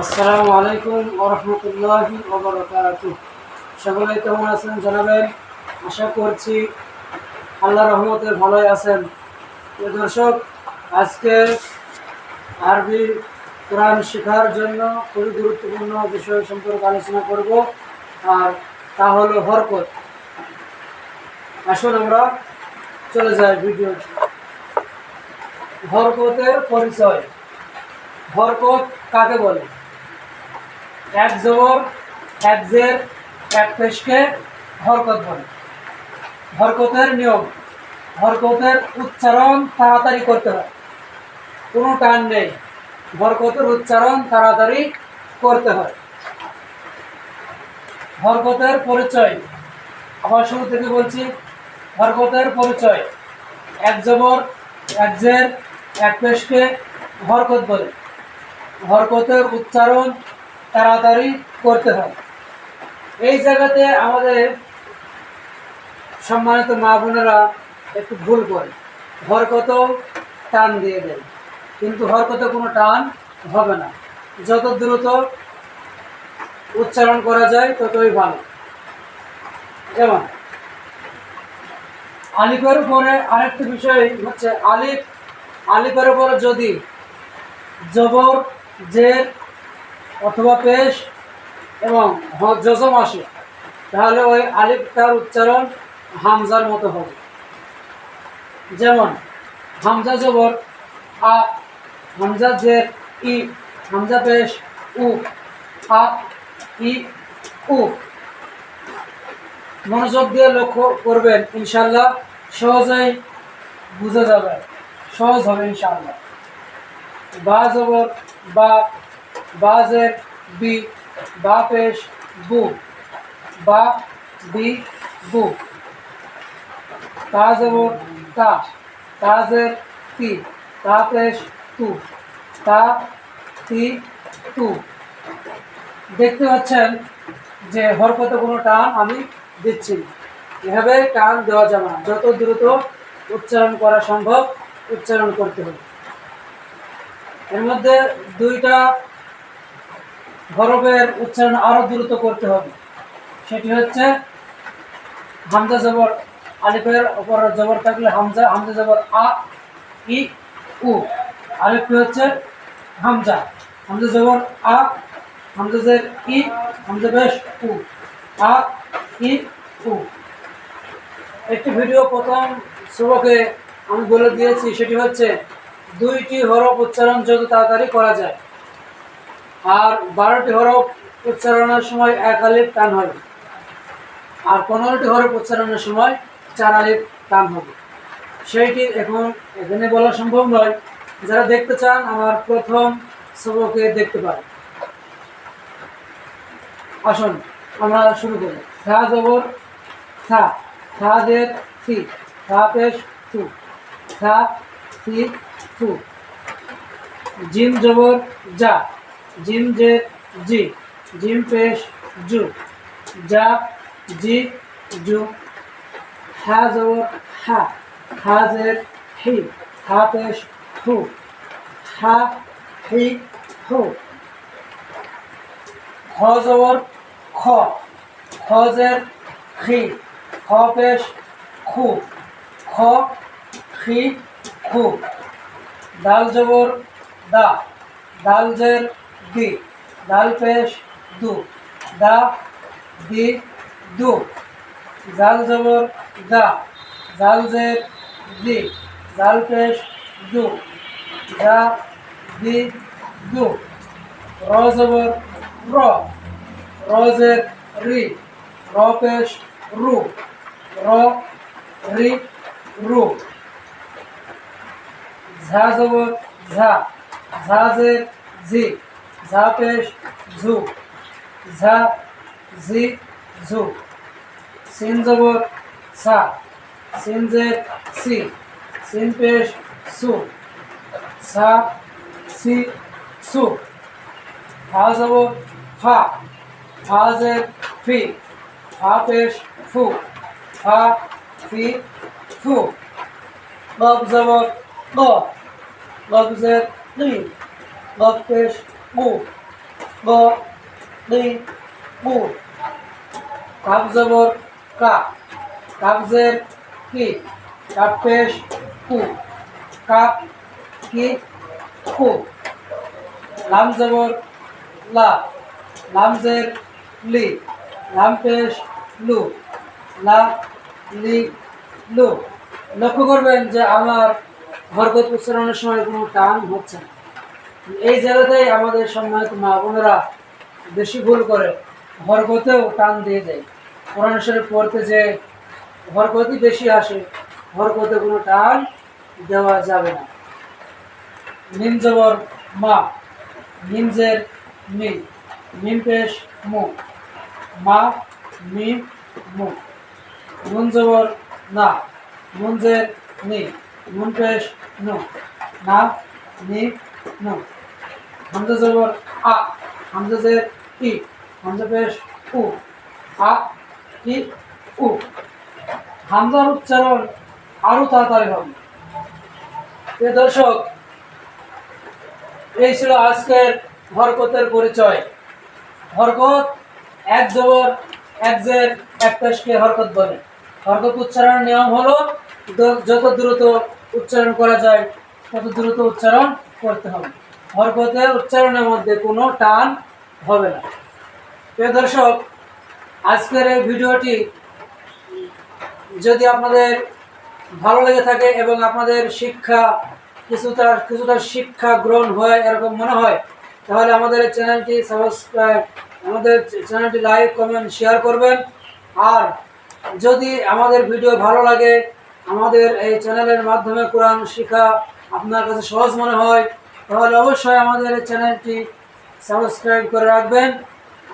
আসসালামু আলাইকুম ওরহমতুল্লাহি ওবরাকাতু সকলে কেমন আছেন জানাবেন? আশা করছি আল্লাহ রহমতে ভালোই আছেন। প্রিয় দর্শক, আজকে আরবি কোরআন শেখার জন্য খুবই গুরুত্বপূর্ণ বিষয় সম্পর্কে আলোচনা করব, আর তা হলো হরকত আসুন আমরা চলে যাই ভিডিও। হরকতের পরিচয়। হরকত কাকে বলে? এক জবর, এক জের, এক পেশকে হরকত বলে। হরকতের নিয়ম, হরকতের উচ্চারণ তাড়াতাড়ি করতে হয়। কোনো টান নেই, হরকতের উচ্চারণ তাড়াতাড়ি করতে হয়। হরকতের পরিচয়, আবার শুরু থেকে বলছি, হরকতের পরিচয়, এক জবর, এক জের, এক পেশকে হরকত বলে। হরকতের উচ্চারণ তাড়াতাড়ি করতে হয়। এই জায়গাতে আমাদের সম্মানিত মা বোনেরা একটু ভুল করে। হরকত টান দিয়ে দেয়। কিন্তু হরকতে কোনো টান হবে না। যত দ্রুত উচ্চারণ করা যায়, ততই ভালো। যেমন, আলিফের উপরে আরেকটি বিষয় হচ্ছে আলিফ। আলিফের উপরে যদি জবর, জের অথবা পেশ এবং হ- জজম আসে, তাহলে ওই আলিফটার উচ্চারণ হামজার মতো হবে। যেমন, হামজা জবর, আ, হামজা জের, ই, হামজা পেশ, উ, আ, ই, উ। মনোযোগ দিয়ে লক্ষ্য করবেন ইনশাল্লাহ সহজেই বুঝে যাবে, সহজ হবে ইনশাল্লাহ বা জবর, বা বাজের বি বা পেশ বু বা বি বু তা জবর তা। তাজের তি তা পেশ তু। তা তি তু। দেখতে পাচ্ছেন যে হরকতে কোনো টান আমি দিচ্ছি এভাবে টান দেওয়া যাবে না। যত দ্রুত উচ্চারণ করা সম্ভব উচ্চারণ করতে হবে। এর মধ্যে দুইটা হরফের উচ্চারণ আরও দ্রুত করতে হবে। সেটি হচ্ছে হামজা জবর আলিফের ওপর জবর থাকলে হামজা হামজা জবর আ, ই, উ। আলিফটি হচ্ছে হামজা। হামজা জবর আ, হামজা জের ই, হামজা বেশ উ। আ, ই, উ। একটি ভিডিও প্রথম সবকে আমি বলে দিয়েছি, সেটি হচ্ছে, দুইটি হরফ উচ্চারণ যত তাড়াতাড়ি করা যায়। আর বারোটি হরফ উচ্চারণের সময় এক আলিফ টান হবে। আর পনেরোটি হরফ উচ্চারণের সময় চার আলিফ টান হবে। সেইটি এখন এখানে বলা সম্ভব নয়। যারা দেখতে চান, আমার প্রথম সবকে দেখতে পারেন আসুন, আমরা শুরু করি। থা জবর, থা থা জের থি, থা পেশ থু, থা থি থু। জিম জবর, যা। জিম জের জি, জিম পেশ জু, যা জি জু, হা জবর হা হা জের হি, হা পেশ হু, হা হি হু খ জবর খ খ জের খি খ পেশ খু, খ খি খু, দাল জবর দা, দাল জের দি দাল পেশ দু দা দি দু জাল জবর দা জাল জের দি জাল পেশ দু যা দি দু র জবর র রজের রি র পেশ রু র রি রু ঝা জবর ঝা ঝাজের ঝি ঝা পেশ ঝু ঝা ঝি ঝু সিন জবর সা। সিনজের সি। সিন পেশ, সু। সা, সি, সু। ফা জবর ফা। ফাজের ফি। ফা পেশ, ফু। ফা, ফি, ফু। লব জবর ল। লব পেশ উ ব লি উ কাপ জবর কা কাবজের কি কাপ পেশ কু কাপ কি কু লাম জবর লা লামজের লি লাম পেশ লু লা লি লু লক্ষ্য করবেন যে আমার হরকত উচ্চারণের সময় কোনো টান হচ্ছে না। এই জায়গাতেই আমাদের সম্মানিত মা বোনেরা বেশি ভুল করে হরকতেও টান দিয়ে দেয়। কোরআন শরীফ পড়তে যে হরকতই বেশি আসে, হরকতে কোনো টান দেওয়া যাবে না। নিম জবর মা, নিমজের মি মিম পেশ মু, মা মিম মু। নুন জবর না, নুনজের নি, নুন নু, না নি নু, হামজা জবর আ, হামজা জের ই হামজা পেশ উ, আ ই উ। হামজার উচ্চারণ আরও তাড়াতাড়ি হবে। প্রিয় দর্শক, এই ছিল আজকের হরকতের পরিচয়। হরকত এক জবর, এক জের, এক পেশকে হরকত বলে। হরকত উচ্চারণের নিয়ম হলো, যত দ্রুত উচ্চারণ করা যায়, তত দ্রুত উচ্চারণ করতে হবে। হরকতের উচ্চারণের মধ্যে কোনো টান হবে না। প্রিয় দর্শক, আজকের এই ভিডিওটি যদি আপনাদের ভালো লেগে থাকে এবং আপনাদের শিক্ষা কিছুটা কিছুটা শিক্ষা গ্রহণ হয় এরকম মনে হয়, তাহলে আমাদের চ্যানেলটি সাবস্ক্রাইব আমাদের চ্যানেলটি লাইক কমেন্ট শেয়ার করবেন। আর যদি আমাদের ভিডিও ভালো লাগে, আমাদের এই চ্যানেলের মাধ্যমে কোরআন শেখা আপনার কাছে সহজ মনে হয়, তাহলে অবশ্যই আমাদের এই চ্যানেলটি সাবস্ক্রাইব করে রাখবেন,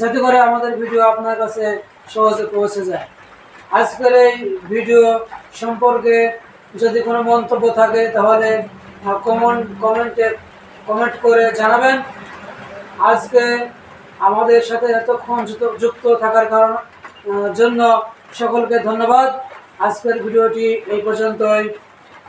যাতে করে আমাদের ভিডিও আপনার কাছে সহজে পৌঁছে যায়। আজকের এই ভিডিও সম্পর্কে যদি কোনো মন্তব্য থাকে, তাহলে কমেন্ট কমেন্টে কমেন্ট করে জানাবেন। আজকে আমাদের সাথে এতক্ষণ যুক্ত থাকার কারণ জন্য সকলকে ধন্যবাদ। আজকের ভিডিওটি এই পর্যন্তই।